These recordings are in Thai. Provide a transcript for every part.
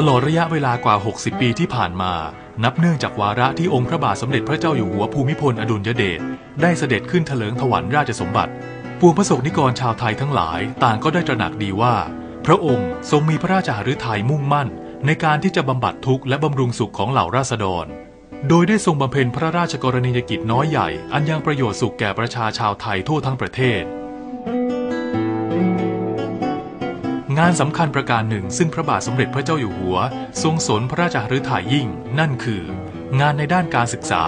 ตลอดระยะเวลากว่า 60 ปีที่ผ่านมา นับเนื่องจากวาระที่องค์พระบาทสมเด็จพระเจ้าอยู่หัวภูมิพลอดุลยเดชได้เสด็จขึ้นเถลิงถวัลยราชสมบัติ ปวงประสบนิกรชาวไทยทั้งหลาย ต่างก็ได้ตระหนักดีว่า พระองค์ทรงมีพระราชหฤทัยมุ่งมั่น ในการที่จะบำบัดทุกข์และบำรุงสุขของเหล่าราษฎร โดยได้ทรงบำเพ็ญพระราชกรณียกิจน้อยใหญ่ อันยังประโยชน์สุขแก่ประชาชาวไทยทั่วทั้งประเทศ งานสำคัญประการหนึ่ง ซึ่งพระบาทสมเด็จพระเจ้าอยู่หัว ทรงสนพระราชหฤทัยยิ่ง นั่นคือ งานในด้านการศึกษา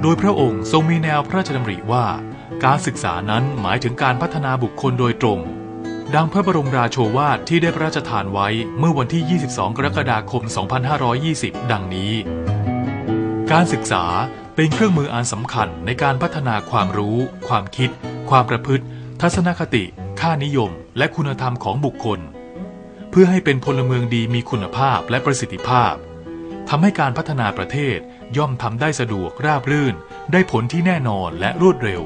โดยพระองค์ทรงมีแนวพระราชดำริว่า การศึกษานั้นหมายถึงการพัฒนาบุคคลโดยตรง ดังพระบรมราโชวาทที่ได้พระราชทานไว้เมื่อวันที่ 22 กรกฎาคม 2520 ดังนี้ การศึกษาเป็นเครื่องมืออันสำคัญในการพัฒนาความรู้ ความคิด ความประพฤติ ทัศนคติ ค่านิยม และคุณธรรมของบุคคล เพื่อให้เป็นพลเมืองดีมีคุณภาพและประสิทธิภาพทำให้การพัฒนาประเทศย่อมทำได้สะดวกราบรื่น ได้ผลที่แน่นอนและรวดเร็ว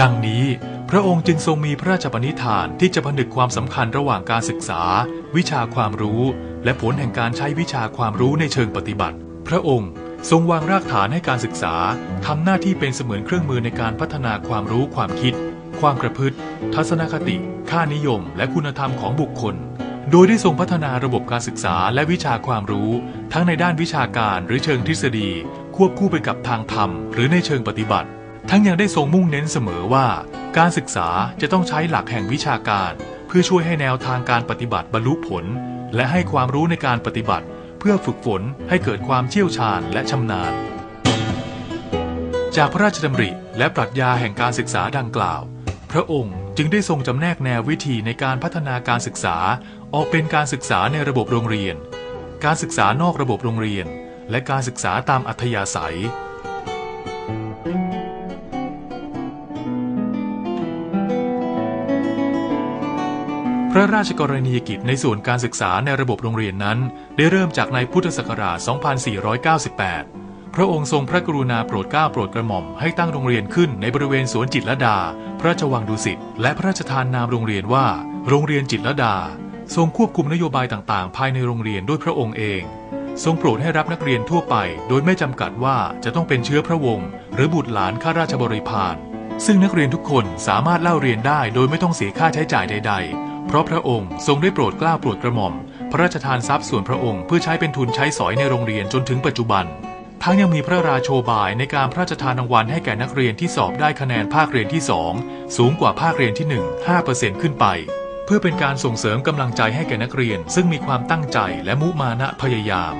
ดังนี้พระองค์จึงทรงมีพระราชปณิธานที่จะผนึกความสำคัญระหว่างการศึกษา วิชาความรู้ และผลแห่งการใช้วิชาความรู้ในเชิงปฏิบัติ พระองค์ ทรงวางรากฐานให้การศึกษาทำหน้าที่เป็นเสมือนเครื่องมือในการพัฒนาความรู้ความคิด ความประพฤติ ทัศนคติ ค่านิยม และคุณธรรมของบุคคล โดยได้ทรงพัฒนาระบบการศึกษาและวิชาความรู้ ทั้งในด้านวิชาการหรือเชิงทฤษฎี ควบคู่ไปกับทางธรรม หรือในเชิงปฏิบัติ ทั้งยังได้ทรงมุ่งเน้นเสมอว่า การศึกษาจะต้องใช้หลักแห่งวิชาการ เพื่อช่วยให้แนวทางการปฏิบัติบรรลุผล และให้ความรู้ในการปฏิบัติ เพื่อฝึกฝนให้เกิดความเชี่ยวชาญและชำนาญ จากพระราชดำริและปรัชญาแห่งการศึกษาดังกล่าว พระองค์จึงได้ทรงจำแนกแนววิธีในการพัฒนาการศึกษา ออกเป็นการศึกษาในระบบโรงเรียน การศึกษานอกระบบโรงเรียน และการศึกษาตามอัธยาศัย พระราชกรณียกิจในส่วนการศึกษาในระบบโรงเรียนนั้น ได้เริ่มจากในพุทธศักราช 2498 พระองค์ทรงพระกรุณาโปรดเกล้าโปรดกระหม่อมให้ตั้งโรงเรียนขึ้นในบริเวณสวนจิตรลดา พระราชวังดุสิต และพระราชทานนามโรงเรียนว่า โรงเรียนจิตรลดา ทรงควบคุมนโยบายต่างๆ ภายในโรงเรียนด้วยพระองค์เอง ทรงโปรดให้รับนักเรียนทั่วไป โดยไม่จำกัดว่าจะต้องเป็นเชื้อพระวงศ์หรือบุตรหลานข้าราชบริพารซึ่งนักเรียนทุกคนสามารถเล่าเรียนได้โดยไม่ต้องเสียค่าใช้จ่ายใด ๆ เพราะพระองค์ทรงได้โปรดกล้าโปรดกระหม่อม พระราชทานทรัพย์ส่วนพระองค์เพื่อใช้เป็นทุนใช้สอยในโรงเรียนจนถึงปัจจุบัน ทั้งยังมีพระราโชบายในการพระราชทานรางวัลให้แก่นักเรียนที่สอบได้คะแนนภาคเรียนที่ 2 สูงกว่าภาคเรียนที่ 1 5%ขึ้นไป เพื่อเป็นการส่งเสริมกำลังใจให้แก่นักเรียน ซึ่งมีความตั้งใจและมุมานะพยายาม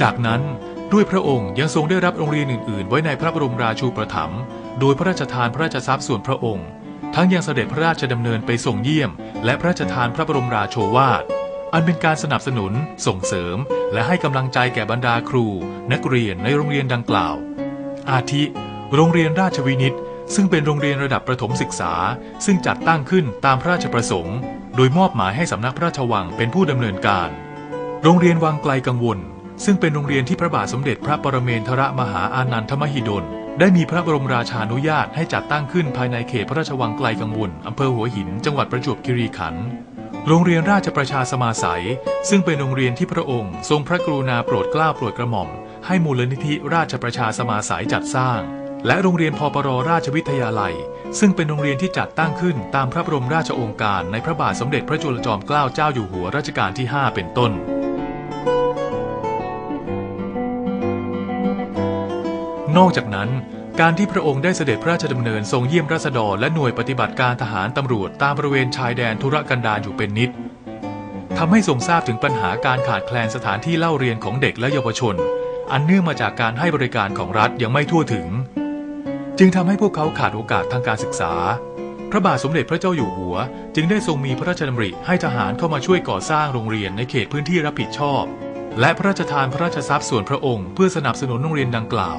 จากนั้นด้วยพระองค์ยังทรงได้รับโรงเรียนอื่น ๆ ไว้ในพระบรมราชูปถัมภ์ โดยพระราชทานพระราชทรัพย์ส่วนพระองค์ ทั้งยังเสด็จพระราชดำเนินไปส่งเยี่ยม และพระราชทานพระบรมราโชวาท อันเป็นการสนับสนุน ส่งเสริม และให้กำลังใจแก่บรรดาครู นักเรียนในโรงเรียนดังกล่าว อาทิ โรงเรียนราชวินิตซึ่งเป็นโรงเรียนระดับประถมศึกษา ซึ่งจัดตั้งขึ้นตามพระราชประสงค์ โดยมอบหมายให้สำนักพระราชวังเป็นผู้ดำเนินการ โรงเรียนวังไกลกังวล ซึ่งเป็นโรงเรียนที่พระบาทสมเด็จพระปรเมนทรมหาอานันทมหิดล ได้มีพระบรมราชานุญาตให้จัดตั้งขึ้นภายในเขตพระราชวังไกลกังวลอำเภอหัวหิน จังหวัดประจวบคีรีขันธ์โรงเรียนราชประชาสมาสัย ซึ่งเป็นโรงเรียนที่พระองค์ ทรงพระกรุณาโปรดเกล้าโปรดกระหม่อม ให้มูลนิธิราชประชาสมาสัยจัดสร้าง และโรงเรียนพปรราชวิทยาลัย ซึ่งเป็นโรงเรียนที่จัดตั้งขึ้นตามพระบรมราชโองการในพระบาทสมเด็จพระจุลจอมเกล้าเจ้าอยู่หัวรัชกาลที่ 5 เป็นต้น นอกจากนั้น การที่พระองค์ได้เสด็จพระราชดำเนินทรงเยี่ยมราษฎรและหน่วยปฏิบัติการทหารตำรวจตามบริเวณชายแดนธุรกันดารอยู่เป็นนิดทำให้ทรงทราบถึงปัญหาการขาดแคลนสถานที่เล่าเรียนของเด็กและเยาวชน อันเนื่องมาจากการให้บริการของรัฐยังไม่ทั่วถึง จึงทำให้พวกเขาขาดโอกาสทางการศึกษา พระบาทสมเด็จพระเจ้าอยู่หัว จึงได้ทรงมีพระราชดำริให้ทหารเข้ามาช่วยก่อสร้างโรงเรียนในเขตพื้นที่รับผิดชอบ และพระราชทานพระราชทรัพย์ส่วนพระองค์เพื่อสนับสนุนโรงเรียนดังกล่าว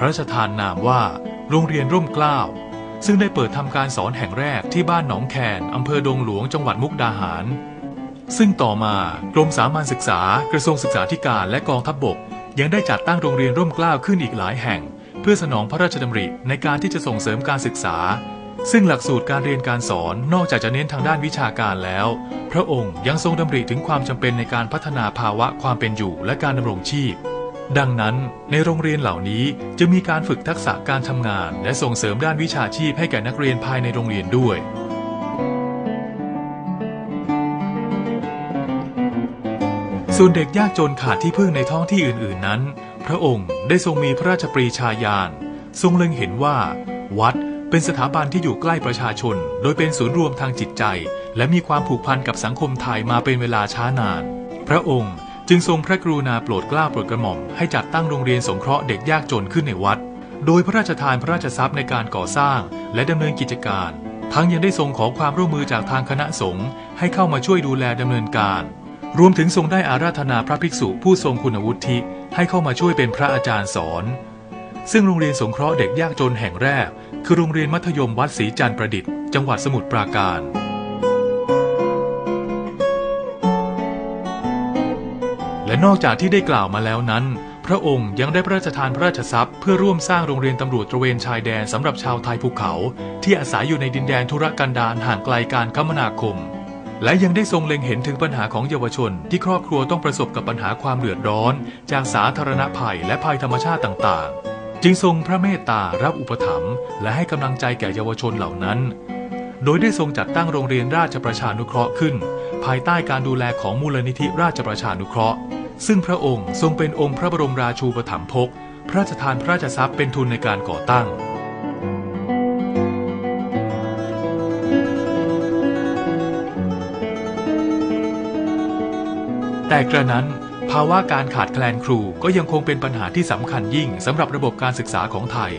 ระราชทานนามว่า โรงเรียนร่มเกล้า ซึ่งได้เปิดทำการสอนแห่งแรกที่บ้านหนองแคนอำเภอดงหลวงจังหวัดมุกดาหาร ซึ่งต่อมากรมสามัญศึกษากระทรวงศึกษาธิการและกองทัพบบก ยังได้จัดตั้งโรงเรียนร่มเกล้าขึ้นอีกหลายแห่ง เพื่อสนองพระราชดำริในการที่จะส่งเสริมการศึกษา ซึ่งหลักสูตรการเรียนการสอนนอกจากจะเน้นทางด้านวิชาการแล้ว พระองค์ยังทรงดำริถึงความจำเป็นในการพัฒนาภาวะความเป็นอยู่และการดำรงชีพ ดังนั้นในโรงเรียนเหล่านี้จะมีการฝึกทักษะการทำงาน และส่งเสริมด้านวิชาชีพให้แก่นักเรียนภายในโรงเรียนด้วย ส่วนเด็กยากจนขาดที่พึ่งในท้องที่อื่นๆนั้น พระองค์ได้ทรงมีพระราชปรีชาญาณทรงเล็งเห็นว่า วัดเป็นสถาบันที่อยู่ใกล้ประชาชน โดยเป็นศูนย์รวมทางจิตใจ และมีความผูกพันกับสังคมไทยมาเป็นเวลาช้านาน พระองค์ จึงทรงพระกรุณาโปรดเกล้าโปรดกระหม่อมให้จัดตั้งโรงเรียนสงเคราะห์เด็กยากจนขึ้นในวัด โดยพระราชทานพระราชทรัพย์ในการก่อสร้าง และดำเนินกิจการ ทั้งยังได้ทรงขอความร่วมมือจากทางคณะสงฆ์ให้เข้ามาช่วยดูแลดำเนินการ รวมถึงทรงได้อาราธนาพระภิกษุผู้ทรงคุณวุฒิให้เข้ามาช่วยเป็นพระอาจารย์สอน ซึ่งโรงเรียนสงเคราะห์เด็กยากจนแห่งแรก คือโรงเรียนมัธยมวัดศรีจันทร์ประดิษฐ์จังหวัดสมุทรปราการ และนอกจากที่ได้กล่าวมาแล้วนั้น พระองค์ยังได้พระราชทานพระราชทรัพย์ เพื่อร่วมสร้างโรงเรียนตำรวจตระเวนชายแดนสำหรับชาวไทยภูเขา ที่อาศัยอยู่ในดินแดนธุรกันดารห่างไกลการคมนาคม และยังได้ทรงเล็งเห็นถึงปัญหาของเยาวชน ที่ครอบครัวต้องประสบกับปัญหาความเดือดร้อน จากสาธารณภัยและภัยธรรมชาติต่างๆ จึงทรงพระเมตตารับอุปถัมภ์และให้กำลังใจแก่เยาวชนเหล่านั้น โดยได้ทรงจัดตั้งโรงเรียนราชประชานุเคราะห์ขึ้น ภายใต้การดูแลของมูลนิธิราชประชานุเคราะห์ ซึ่งพระองค์ทรงเป็นองค์พระบรมราชูปถัมภกพระราชทานพระราชทรัพย์เป็นทุนในการก่อตั้งแต่กระนั้น ภาวะการขาดแคลนครูก็ยังคงเป็นปัญหาที่สำคัญยิ่งสำหรับระบบการศึกษาของไทย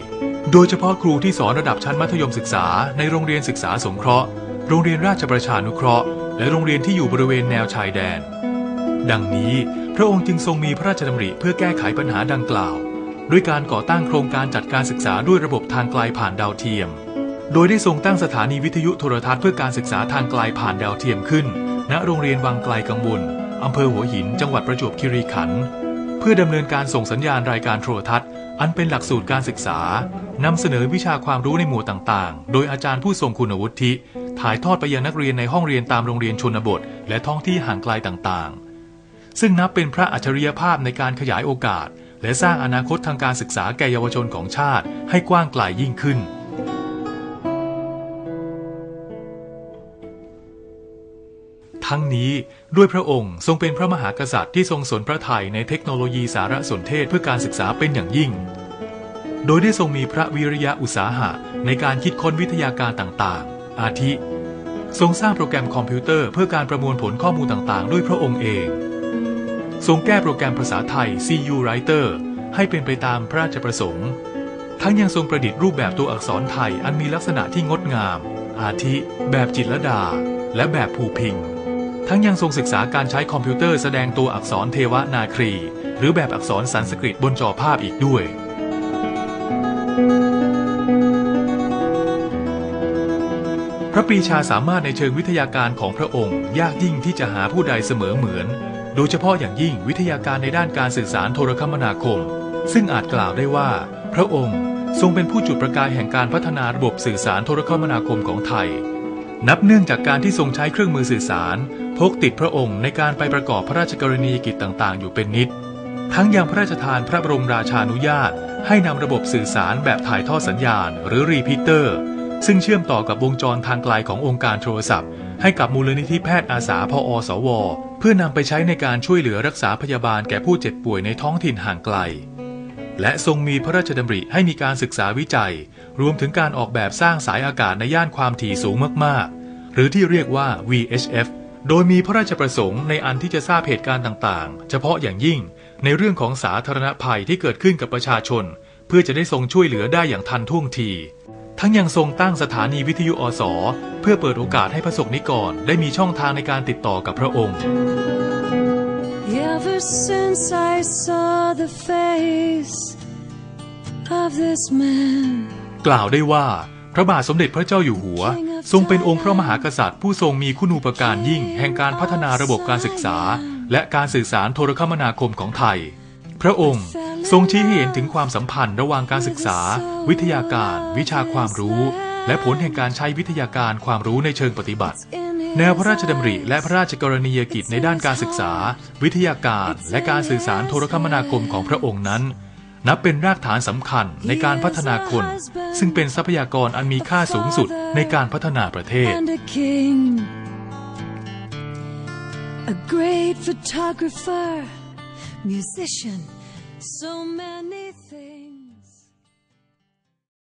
โดยเฉพาะครูที่สอนระดับชั้นมัธยมศึกษา ในโรงเรียนศึกษาสงเคราะห์ โรงเรียนราชประชานุเคราะห์ และโรงเรียนที่อยู่บริเวณแนวชายแดน ดังนี้พระองค์จึงทรงมีพระราชดำริเพื่อแก้ไขปัญหาดังกล่าว ด้วยการก่อตั้งโครงการจัดการศึกษาด้วยระบบทางไกลผ่านดาวเทียม โดยได้ทรงตั้งสถานีวิทยุโทรทัศน์เพื่อการศึกษาทางไกลผ่านดาวเทียมขึ้น ณ โรงเรียนวังไกลกังวลอำเภอหัวหิน จังหวัดประจวบคีรีขันธ์ เพื่อดำเนินการส่งสัญญาณรายการโทรทัศน์ อันเป็นหลักสูตรการศึกษานำเสนอวิชาความรู้ในหมวดต่างๆ โดยอาจารย์ผู้ทรงคุณวุฒิ ถ่ายทอดไปยังนักเรียนในห้องเรียนตามโรงเรียนชนบท และท้องที่ห่างไกลต่างๆ ซึ่งนับเป็นพระอัจฉริยภาพในการขยายโอกาส และสร้างอนาคตทางการศึกษาแก่เยาวชนของชาติให้กว้างไกลยิ่งขึ้น ทั้งนี้ด้วยพระองค์ทรงเป็นพระมหากษัตริย์ที่ทรงสนพระทัยในเทคโนโลยีสารสนเทศเพื่อการศึกษาเป็นอย่างยิ่ง โดยได้ทรงมีพระวิริยะอุตสาหะในการคิดค้นวิทยาการต่างๆ อาทิ ทรงสร้างโปรแกรมคอมพิวเตอร์เพื่อการประมวลผลข้อมูลต่างๆ ด้วยพระองค์เอง ทรงแก้โปรแกรมภาษาไทย CU Writer ให้เป็นไปตามพระราชประสงค์ ทั้งยังทรงประดิษฐ์รูปแบบตัวอักษรไทยอันมีลักษณะที่งดงาม อาทิ แบบจิตรลดา และแบบภูพิง ทั้งยังทรงศึกษาการใช้คอมพิวเตอร์แสดงตัวอักษรเทวนาครี หรือแบบอักษรสันสกฤตบนจอภาพอีกด้วย พระปรีชาสามารถในเชิงวิทยาการของพระองค์ ยากยิ่งที่จะหาผู้ใดเสมอเหมือน โดยเฉพาะอย่างยิ่งวิทยาการในด้านการสื่อสารโทรคมนาคม ซึ่งอาจกล่าวได้ว่า พระองค์ทรงเป็นผู้จุดประกายแห่งการพัฒนาระบบสื่อสารโทรคมนาคมของไทย นับเนื่องจากการที่ทรงใช้เครื่องมือสื่อสาร พกติดพระองค์ในการไปประกอบพระราชกรณียกิจต่างๆ อยู่เป็นนิด ทั้งยังพระราชทานพระบรมราชานุญาต ให้นำระบบสื่อสารแบบถ่ายทอดสัญญาณ หรือรีพิเตอร์ ซึ่งเชื่อมต่อกับวงจรทางไกลขององค์การโทรศัพท์ ให้กับมูลนิธิแพทย์อาสาพอสว เพื่อนำไปใช้ในการช่วยเหลือรักษาพยาบาลแก่ผู้เจ็บป่วยในท้องถิ่นห่างไกลและทรงมีพระราชดำริให้มีการศึกษาวิจัย รวมถึงการออกแบบสร้างสายอากาศในย่านความถี่สูงมาก ๆ หรือที่เรียกว่า VHF โดยมีพระราชประสงค์ในอันที่จะทราบเหตุการณ์ต่างๆ เฉพาะอย่างยิ่งในเรื่องของสาธารณภัยที่เกิดขึ้นกับประชาชน เพื่อจะได้ทรงช่วยเหลือได้อย่างทันท่วงที ทั้งยังทรงตั้งสถานีวิทยุอสเพื่อเปิดโอกาสให้พระสงฆ์นิกรได้มีช่องทางในการติดต่อกับพระองค์ Ever since I saw the face of this man กล่าวได้ว่าพระบาทสมเด็จพระเจ้าอยู่หัว ทรงเป็นองค์พระมหากษัตริย์ ผู้ทรงมีคุณูปการยิ่ง แห่งการพัฒนาระบบการศึกษา และการสื่อสารโทรคมนาคมของไทย พระองค์ทรงชี้ให้เห็นถึงความสัมพันธ์ระหว่างการศึกษา วิทยาการ วิชาความรู้ และผลแห่งการใช้วิทยาการความรู้ในเชิงปฏิบัติ แนวพระราชดำริและพระราชกรณียกิจในด้านการศึกษา วิทยาการ และการสื่อสารโทรคมนาคมของพระองค์นั้น นับเป็นรากฐานสำคัญในการพัฒนาคน ซึ่งเป็นทรัพยากรอันมีค่าสูงสุดในการพัฒนาประเทศ and a king, a great photographer, musician, so many